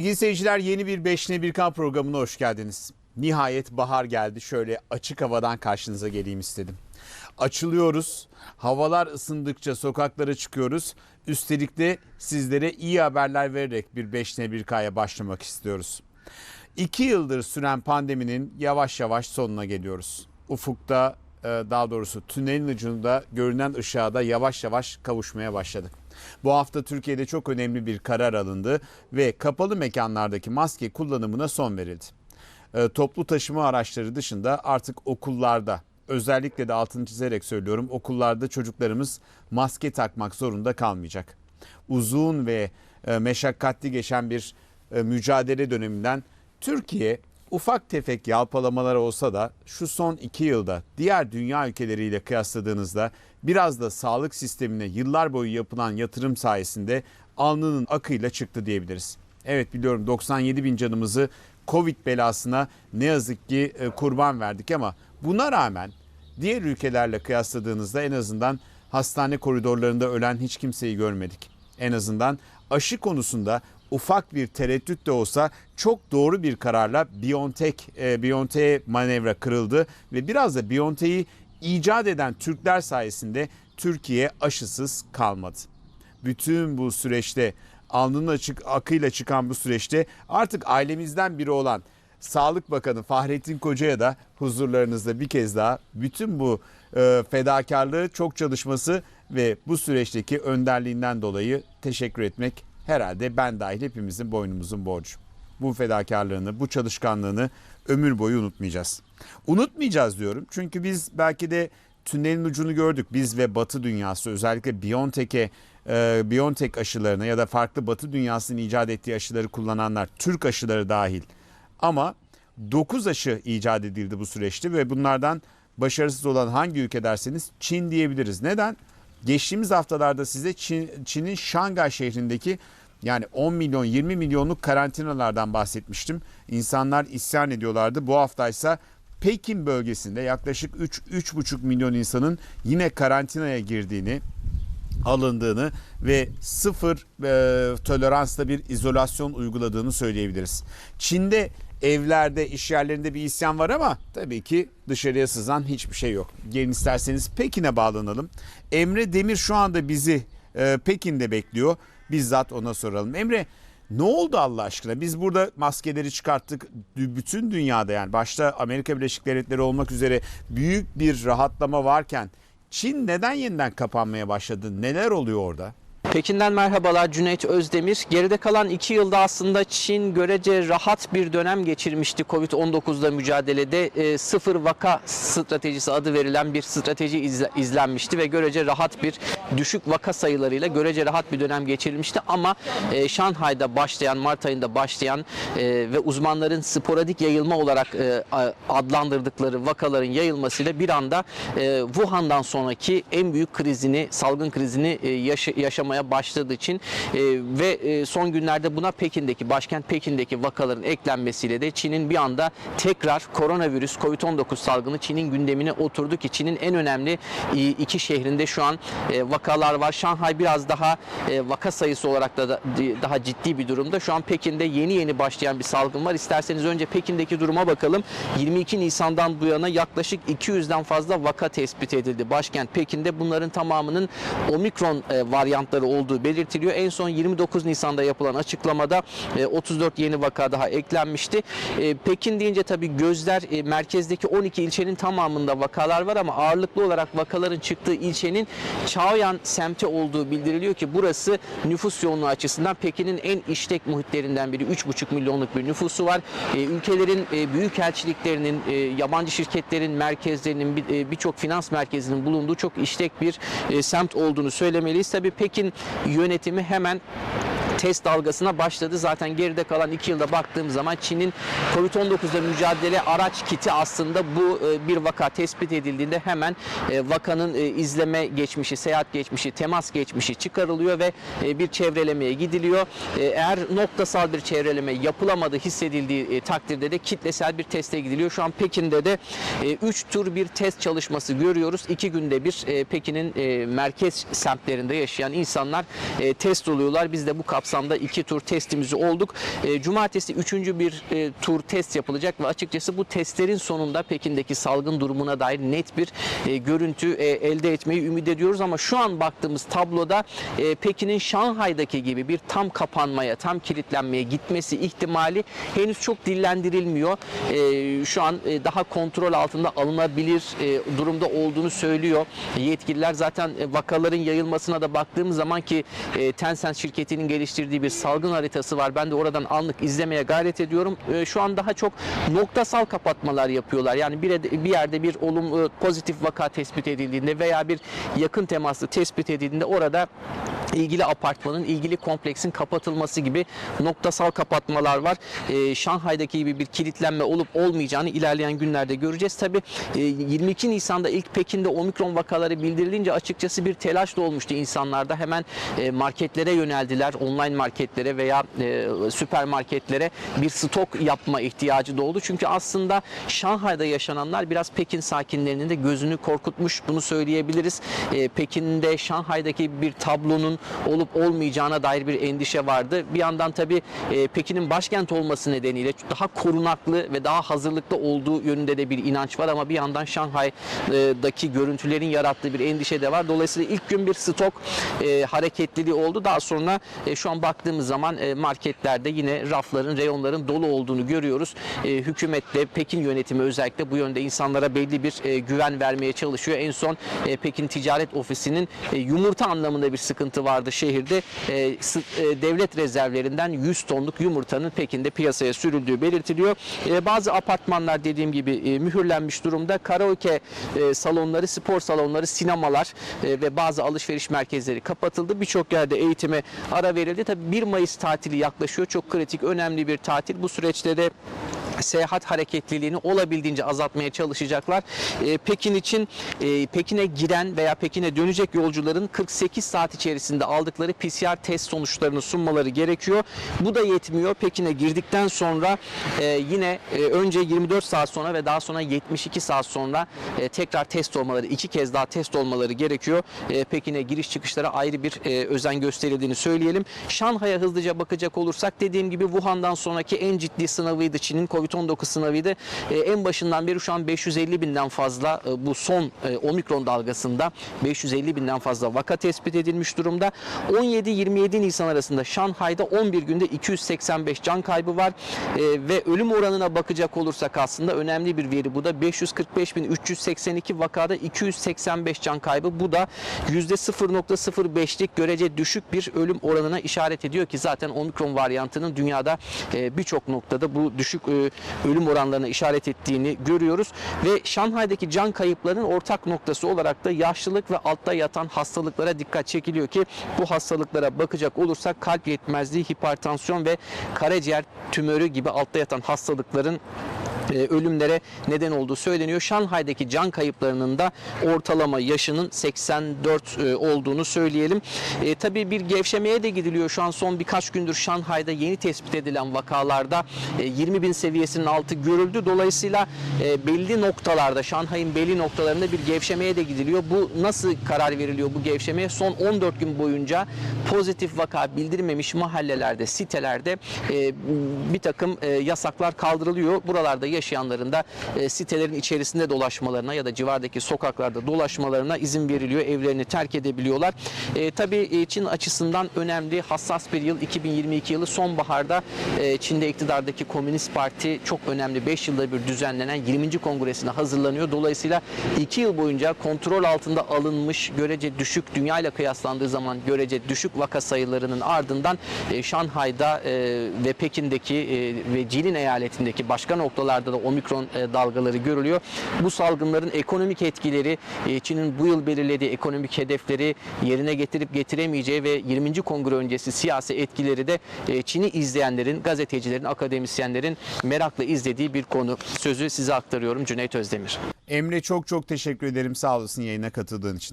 İyi seyirciler yeni bir Beşne Birkan programına hoş geldiniz. Nihayet bahar geldi şöyle açık havadan karşınıza geleyim istedim. Açılıyoruz, havalar ısındıkça sokaklara çıkıyoruz. Üstelik de sizlere iyi haberler vererek bir Beşne Birkan'a başlamak istiyoruz. İki yıldır süren pandeminin yavaş yavaş sonuna geliyoruz. Ufukta e, daha doğrusu tünelin ucunda görünen ışığa da yavaş yavaş kavuşmaya başladık. Bu hafta Türkiye'de çok önemli bir karar alındı ve kapalı mekanlardaki maske kullanımına son verildi. E, Toplu taşıma araçları dışında artık okullarda özellikle de altını çizerek söylüyorum okullarda çocuklarımız maske takmak zorunda kalmayacak. Uzun ve e, meşakkatli geçen bir e, mücadele döneminden Türkiye ufak tefek yalpalamalar olsa da şu son iki yılda diğer dünya ülkeleriyle kıyasladığınızda biraz da sağlık sistemine yıllar boyu yapılan yatırım sayesinde alnının akıyla çıktı diyebiliriz. Evet biliyorum 97 bin canımızı Covid belasına ne yazık ki e, kurban verdik ama buna rağmen diğer ülkelerle kıyasladığınızda en azından hastane koridorlarında ölen hiç kimseyi görmedik. En azından aşı konusunda ufak bir tereddüt de olsa çok doğru bir kararla BioNTech, e, BioNTech'e manevra kırıldı ve biraz da BioNTech'i icat eden Türkler sayesinde Türkiye aşısız kalmadı. Bütün bu süreçte alnının açık akıyla çıkan bu süreçte artık ailemizden biri olan Sağlık Bakanı Fahrettin Koca'ya da huzurlarınızda bir kez daha bütün bu e, fedakarlığı, çok çalışması ve bu süreçteki önderliğinden dolayı teşekkür etmek herhalde ben dahil hepimizin boynumuzun borcu. Bu fedakarlığını, bu çalışkanlığını ömür boyu unutmayacağız. Unutmayacağız diyorum çünkü biz belki de tünelin ucunu gördük. Biz ve Batı dünyası özellikle BioNTech'e e, BioNTech aşılarını ya da farklı Batı dünyasının icat ettiği aşıları kullananlar, Türk aşıları dahil. Ama 9 aşı icat edildi bu süreçte ve bunlardan başarısız olan hangi ülke derseniz Çin diyebiliriz. Neden? Geçtiğimiz haftalarda size Çin, Çin'in Şangay şehrindeki yani 10 milyon 20 milyonluk karantinalardan bahsetmiştim. İnsanlar isyan ediyorlardı. Bu haftaysa Pekin bölgesinde yaklaşık 3-3,5 milyon insanın yine karantinaya girdiğini, alındığını ve sıfır e, toleransla bir izolasyon uyguladığını söyleyebiliriz. Çin'de evlerde, iş yerlerinde bir isyan var ama tabii ki dışarıya sızan hiçbir şey yok. Gelin isterseniz Pekin'e bağlanalım. Emre Demir şu anda bizi e, Pekin'de bekliyor. Bizzat ona soralım. Emre ne oldu Allah aşkına? Biz burada maskeleri çıkarttık. Bütün dünyada yani başta Amerika Birleşik Devletleri olmak üzere büyük bir rahatlama varken Çin neden yeniden kapanmaya başladı? Neler oluyor orada? Pekin'den merhabalar Cüneyt Özdemir. Geride kalan iki yılda aslında Çin görece rahat bir dönem geçirmişti Covid-19'la mücadelede. E, sıfır vaka stratejisi adı verilen bir strateji izle, izlenmişti ve görece rahat bir düşük vaka sayılarıyla görece rahat bir dönem geçirilmişti. Ama e, Şanghay'da başlayan, Mart ayında başlayan e, ve uzmanların sporadik yayılma olarak e, adlandırdıkları vakaların yayılmasıyla bir anda e, Wuhan'dan sonraki en büyük krizini, salgın krizini e, yaşa, yaşamaya başladığı için e, ve e, son günlerde buna Pekin'deki başkent Pekin'deki vakaların eklenmesiyle de Çin'in bir anda tekrar koronavirüs COVID-19 salgını Çin'in gündemine oturdu ki Çin'in en önemli e, iki şehrinde şu an e, vakalar var. Şanghay biraz daha e, vaka sayısı olarak da, da daha ciddi bir durumda. Şu an Pekin'de yeni yeni başlayan bir salgın var. İsterseniz önce Pekin'deki duruma bakalım. 22 Nisan'dan bu yana yaklaşık 200'den fazla vaka tespit edildi. Başkent Pekin'de bunların tamamının omikron e, varyantları olduğu belirtiliyor. En son 29 Nisan'da yapılan açıklamada e, 34 yeni vaka daha eklenmişti. E, Pekin deyince tabii gözler e, merkezdeki 12 ilçenin tamamında vakalar var ama ağırlıklı olarak vakaların çıktığı ilçenin Chaoyan semti olduğu bildiriliyor ki burası nüfus yoğunluğu açısından Pekin'in en işlek muhitlerinden biri. 3,5 milyonluk bir nüfusu var. E, ülkelerin e, büyük elçiliklerinin, e, yabancı şirketlerin merkezlerinin bir- e, birçok finans merkezinin bulunduğu çok işlek bir e, semt olduğunu söylemeliyiz. Tabii Pekin yönetimi hemen test dalgasına başladı. Zaten geride kalan iki yılda baktığım zaman Çin'in Covid-19'da mücadele araç kiti aslında bu e, bir vaka tespit edildiğinde hemen e, vakanın e, izleme geçmişi, seyahat geçmişi, temas geçmişi çıkarılıyor ve bir çevrelemeye gidiliyor. Eğer noktasal bir çevreleme yapılamadığı hissedildiği takdirde de kitlesel bir teste gidiliyor. Şu an Pekin'de de 3 tur bir test çalışması görüyoruz. İki günde bir Pekin'in merkez semtlerinde yaşayan insanlar test oluyorlar. Biz de bu kapsamda kapsamda iki tur testimizi olduk. E, Cumartesi üçüncü bir e, tur test yapılacak ve açıkçası bu testlerin sonunda Pekin'deki salgın durumuna dair net bir e, görüntü e, elde etmeyi ümit ediyoruz ama şu an baktığımız tabloda e, Pekin'in Şanghay'daki gibi bir tam kapanmaya, tam kilitlenmeye gitmesi ihtimali henüz çok dillendirilmiyor. E, şu an e, daha kontrol altında alınabilir e, durumda olduğunu söylüyor yetkililer. Zaten e, vakaların yayılmasına da baktığımız zaman ki e, Tencent şirketinin geliştirdiği bir salgın haritası var. Ben de oradan anlık izlemeye gayret ediyorum. E, şu an daha çok noktasal kapatmalar yapıyorlar. Yani bir, bir yerde bir olumlu pozitif vaka tespit edildiğinde veya bir yakın temaslı tespit edildiğinde orada ilgili apartmanın, ilgili kompleksin kapatılması gibi noktasal kapatmalar var. Ee, Şanghay'daki gibi bir kilitlenme olup olmayacağını ilerleyen günlerde göreceğiz. Tabii e, 22 Nisan'da ilk Pekin'de omikron vakaları bildirilince açıkçası bir telaş da olmuştu insanlarda. Hemen e, marketlere yöneldiler, online marketlere veya e, süpermarketlere bir stok yapma ihtiyacı doğdu. Çünkü aslında Şanghay'da yaşananlar biraz Pekin sakinlerinin de gözünü korkutmuş. Bunu söyleyebiliriz. E, Pekin'de Şanghay'daki bir tablonun olup olmayacağına dair bir endişe vardı. Bir yandan tabii e, Pekin'in başkent olması nedeniyle daha korunaklı ve daha hazırlıklı olduğu yönünde de bir inanç var ama bir yandan Şanghay'daki görüntülerin yarattığı bir endişe de var. Dolayısıyla ilk gün bir stok e, hareketliliği oldu. Daha sonra e, şu an baktığımız zaman marketlerde yine rafların, reyonların dolu olduğunu görüyoruz. E, hükümetle Pekin yönetimi özellikle bu yönde insanlara belli bir güven vermeye çalışıyor. En son Pekin Ticaret Ofisi'nin yumurta anlamında bir sıkıntı vardı şehirde. E, e, devlet rezervlerinden 100 tonluk yumurtanın Pekin'de piyasaya sürüldüğü belirtiliyor. E, bazı apartmanlar dediğim gibi e, mühürlenmiş durumda. Karaoke e, salonları, spor salonları, sinemalar e, ve bazı alışveriş merkezleri kapatıldı. Birçok yerde eğitime ara verildi. Tabii 1 Mayıs tatili yaklaşıyor. Çok kritik, önemli bir tatil. Bu süreçte de seyahat hareketliliğini olabildiğince azaltmaya çalışacaklar. Ee, Pekin için e, Pekin'e giren veya Pekin'e dönecek yolcuların 48 saat içerisinde aldıkları PCR test sonuçlarını sunmaları gerekiyor. Bu da yetmiyor. Pekin'e girdikten sonra e, yine e, önce 24 saat sonra ve daha sonra 72 saat sonra e, tekrar test olmaları, iki kez daha test olmaları gerekiyor. E, Pekin'e giriş çıkışlara ayrı bir e, özen gösterildiğini söyleyelim. Şanghay'a hızlıca bakacak olursak dediğim gibi Wuhan'dan sonraki en ciddi sınavıydı Çin'in Covid-19 sınavıydı. E, en başından beri şu an 550 binden fazla e, bu son e, omikron dalgasında 550 binden fazla vaka tespit edilmiş durumda. 17-27 Nisan arasında Şanghay'da 11 günde 285 can kaybı var ve ölüm oranına bakacak olursak aslında önemli bir veri bu da 545.382 vakada 285 can kaybı bu da %0.05'lik görece düşük bir ölüm oranına işaret ediyor ki zaten omikron varyantının dünyada birçok noktada bu düşük ölüm oranlarına işaret ettiğini görüyoruz. Ve Şanghay'daki can kayıplarının ortak noktası olarak da yaşlılık ve altta yatan hastalıklara dikkat çekiliyor ki bu hastalıklara bakacak olursak kalp yetmezliği, hipertansiyon ve karaciğer tümörü gibi altta yatan hastalıkların e, ölümlere neden olduğu söyleniyor. Şanghay'daki can kayıplarının da ortalama yaşının 84 e, olduğunu söyleyelim. E, tabii bir gevşemeye de gidiliyor. Şu an son birkaç gündür Şanghay'da yeni tespit edilen vakalarda e, 20 bin seviyesinin altı görüldü. Dolayısıyla e, belli noktalarda Şanghay'ın belli noktalarında bir gevşemeye de gidiliyor. Bu nasıl karar veriliyor bu gevşemeye? Son 14 gün boyunca pozitif vaka bildirmemiş mahallelerde, sitelerde e, bir takım e, yasaklar kaldırılıyor. Buralarda yaşayanların e, sitelerin içerisinde dolaşmalarına ya da civardaki sokaklarda dolaşmalarına izin veriliyor. Evlerini terk edebiliyorlar. E, tabii Çin açısından önemli, hassas bir yıl 2022 yılı sonbaharda e, Çin'de iktidardaki Komünist Parti çok önemli 5 yılda bir düzenlenen 20. kongresine hazırlanıyor. Dolayısıyla 2 yıl boyunca kontrol altında alınmış görece düşük dünya ile kıyaslandığı zaman görece düşük vaka sayılarının ardından e, Şanghay'da e, ve Pekin'deki e, ve Jilin eyaletindeki başka noktalarda da omikron e, dalgaları görülüyor. Bu salgınların ekonomik etkileri e, Çin'in bu yıl belirlediği ekonomik hedefleri yerine getirip getiremeyeceği ve 20. kongre öncesi siyasi etkileri de e, Çin'i izleyenlerin, gazetecilerin, akademisyenlerin merakla izlediği bir konu. Sözü size aktarıyorum Cüneyt Özdemir. Emre çok çok teşekkür ederim. Sağ olasın yayına katıldığın için.